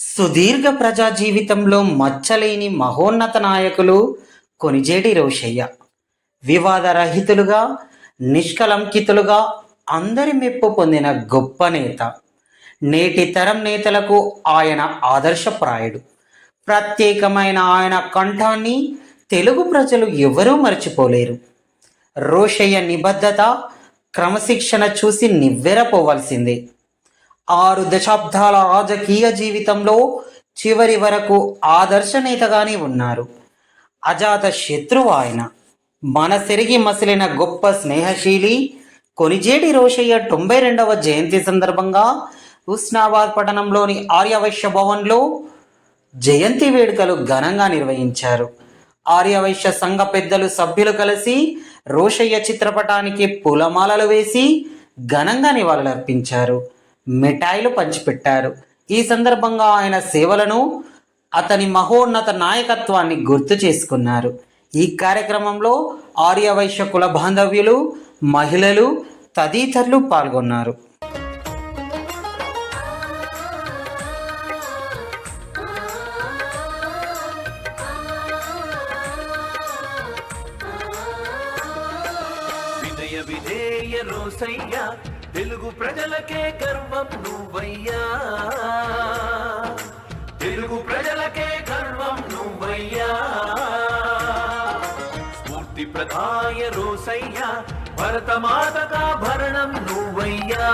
సుదీర్ఘ ప్రజా జీవితంలో మచ్చలేని మహోన్నత నాయకులు కొనిజేటి రోషయ్య. వివాదరహితులుగా నిష్కలంకితులుగా అందరి మెప్పు పొందిన గొప్ప నేత. నేటి తరం నేతలకు ఆయన ఆదర్శప్రాయుడు. ప్రత్యేకమైన ఆయన కంఠాన్ని తెలుగు ప్రజలు ఎవరూ మర్చిపోలేరు. రోషయ్య నిబద్ధత క్రమశిక్షణ చూసి నివ్వెరపోవాల్సిందే. ఆరు దశాబ్దాల రాజకీయ జీవితంలో చివరి వరకు ఆదర్శ నేతగానే ఉన్నారు. అజాత శత్రువు ఆయన. మనసెరిగి మసిలిన గొప్ప స్నేహశీలి కొనిజేటి రోషయ్య తొంభై రెండవ జయంతి సందర్భంగా హుస్నాబాద్ పట్టణంలోని ఆర్యవైశ్య భవన్లో జయంతి వేడుకలు ఘనంగా నిర్వహించారు. ఆర్యవైశ్య సంఘ పెద్దలు సభ్యులు కలిసి రోషయ్య చిత్రపటానికి పూలమాలలు వేసి ఘనంగా నివాళులర్పించారు. మిఠాయిలు పంచిపెట్టారు. ఈ సందర్భంగా ఆయన సేవలను అతని మహోన్నత నాయకత్వాన్ని గుర్తు చేసుకున్నారు. ఈ కార్యక్రమంలో ఆర్యవైశ్య కుల బాంధవ్యులు మహిళలు తదితరులు పాల్గొన్నారు. విధేయ తెలుగు ప్రజలకే గర్వం నువ్వయ్యా. తెలుగు ప్రజలకే గర్వం నువ్వయ్యా. స్ఫూర్తి ప్రధాయ రోసయ్యా భరతమాతగా భరణం నువ్వయ్యా.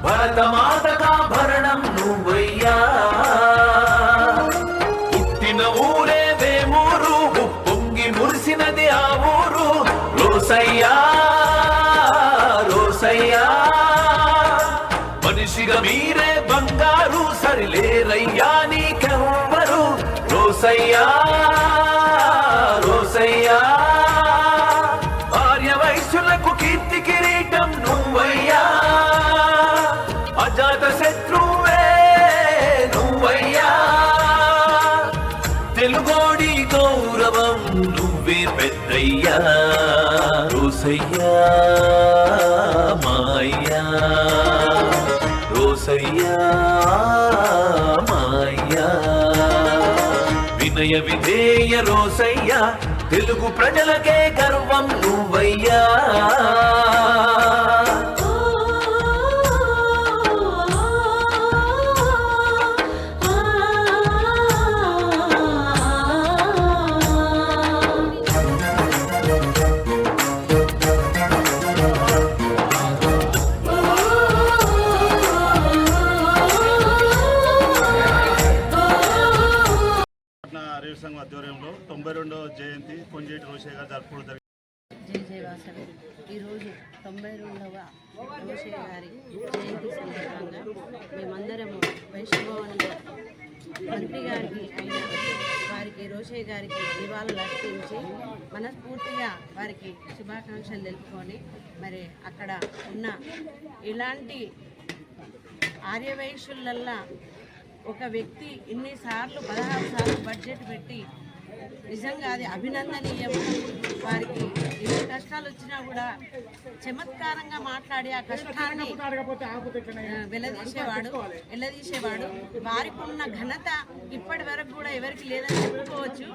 భరతమాతగా భరణం నువ్వయ్యా. మనిషిగా మీరే బంగారు సరిలేరయ్యా నీకెవ్వరు. రోసయ్యా రోసయ్యా. ఆర్య వైశ్యులకు కీర్తి కిరీటం నువ్వయ్యా. అజాత శత్రువే నువ్వయ్యా. తెలుగోడి గౌరవం నువ్వే పెద్దయ్యా. రోసయ్యా మాయ్యా. రోసయ్యా మాయ్యా వినయ విధేయ రోసయ్యా తెలుగు ప్రజలకే గర్వం నువ్వయ్యా. ఆధ్వర్యంలో తొంభై రెండవ జయంతి కొంజేటి రోషయ్య గారు జరుపుకోవడం జరిగింది. ఈరోజు తొంభై రెండవ రోషయ్య గారి జయంతి సందర్భంగా మేమందరము వైష్ణవంలో మంత్రి గారికి అయిన వారికి రోషయ్య గారికి నివాళులు అర్పించి మనస్ఫూర్తిగా వారికి శుభాకాంక్షలు తెలుపుకొని మరి అక్కడ ఉన్న ఇలాంటి ఆర్యవైశ్యులల్లా ఒక వ్యక్తి ఇన్నిసార్లు పదహారు సార్లు బడ్జెట్ పెట్టి నిజంగా అది అభినందనీయం. వారికి ఎన్ని కష్టాలు వచ్చినా కూడా చమత్కారంగా మాట్లాడి ఆ కష్టాన్ని ఆ, వెల్లదీసేవాడు వెల్లదీసేవాడు. వారికి ఉన్న ఘనత ఇప్పటి వరకు కూడా ఎవరికి లేదని చెప్పుకోవచ్చు.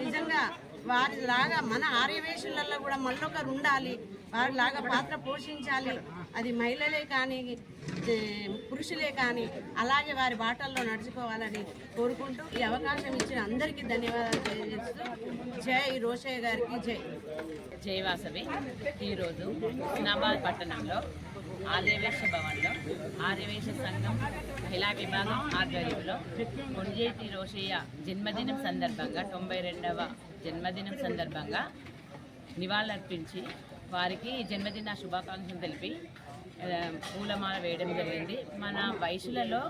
నిజంగా వారిలాగా మన ఆర్యవేషులలో కూడా మళ్ళొకరు ఉండాలి వారిలాగా పాత్ర పోషించాలి. అది మహిళలే కానీ పురుషులే కానీ అలాగే వారి బాటల్లో నడుచుకోవాలని కోరుకుంటూ ఈ అవకాశం ఇచ్చిన అందరికీ ధన్యవాదాలు తెలియజేస్తూ జై రోషయ్య గారికి జై. జయవాసవి ఈరోజు నవాల్ పట్టణంలో ఆర్యవేశ భవన్లో ఆర్యవేశ సంఘం మహిళా విభాగం ఆధ్వర్యంలో కొంజేటి రోషయ్య జన్మదినం సందర్భంగా తొంభై రెండవ జన్మదినం సందర్భంగా నివాళులర్పించి వారికి జన్మదిన శుభాకాంక్షలు తెలిపి పూలమాల వేయడం జరిగింది. మన వయసులలో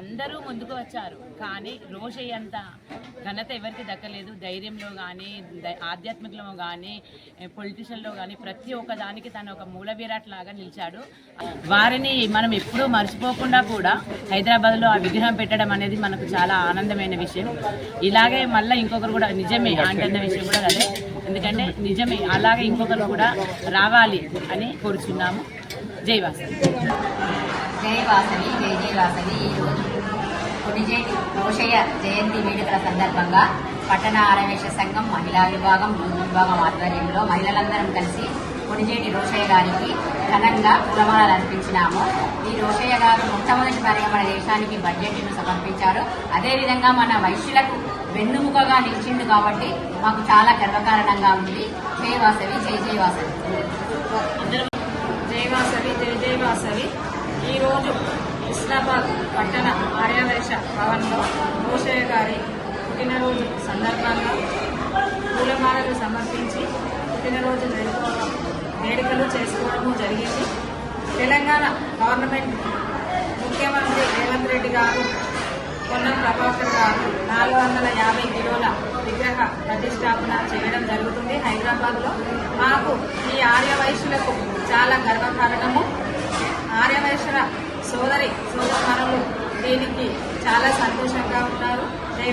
అందరూ ముందుకు వచ్చారు. కానీ రోషయ్య అంత ఘనత ఎవరికి దక్కలేదు. ధైర్యంలో కానీ ఆధ్యాత్మికలో కానీ పొలిటిషన్లో కానీ ప్రతి ఒక్క దానికి తను ఒక మూల విరాట్ లాగా నిలిచాడు. వారిని మనం ఎప్పుడూ మర్చిపోకుండా కూడా హైదరాబాద్లో ఆ విగ్రహం పెట్టడం అనేది మనకు చాలా ఆనందమైన విషయం. ఇలాగే మళ్ళీ ఇంకొకరు కూడా నిజమే ఆనందమైన విషయం కూడా అదే. ఎందుకంటే నిజమే అలాగే ఇంకొకరు కూడా రావాలి అని కోరుచున్నాము. జై వాసవి. జై వాసవి జై జై వాసవి. ఈరోజు కొనిజేటి రోషయ్య జయంతి వేడుకల సందర్భంగా పట్టణ ఆరవేశ సంఘం మహిళా విభాగం యూత్ విభాగం ఆధ్వర్యంలో మహిళలందరం కలిసి కొనిజేటి రోషయ్య గారికి ఘనంగా పూలమాలలు అర్పించినాము ఈ రోషయ్య గారు మొట్టమొదటిసారిగా మన దేశానికి బడ్జెట్ను సమర్పించారు. అదేవిధంగా మన వైశ్యులకు వెన్నుముకగా నిలిచిండు కాబట్టి మాకు చాలా గర్వకారణంగా ఉంది. జై వాసవి జై జై వాసవి. జై వాసవి జై జై వాసవి. ఈరోజు ఇస్లామాబాద్ పట్టణ ఆర్యవైశ్య భవన్లో రోషయ్య గారి పుట్టినరోజు సందర్భంగా పూలమాలలు సమర్పించి పుట్టినరోజు జరుపుకోవడం వేడుకలు చేసుకోవడము జరిగింది. తెలంగాణ గవర్నమెంట్ ముఖ్యమంత్రి రేవంత్ రెడ్డి గారు పొన్నం ప్రభాకర్ గారు నాలుగు వందల యాభై కిలోల విగ్రహ ప్రతిష్టాపన చేయడం జరుగుతుంది హైదరాబాద్లో. మాకు ఈ ఆర్యవైశ్యులకు చాలా గర్వకారణము. ఆర్యవైశ్యుల సోదరి సోదరులు దీనికి చాలా సంతోషంగా ఉన్నారు. జై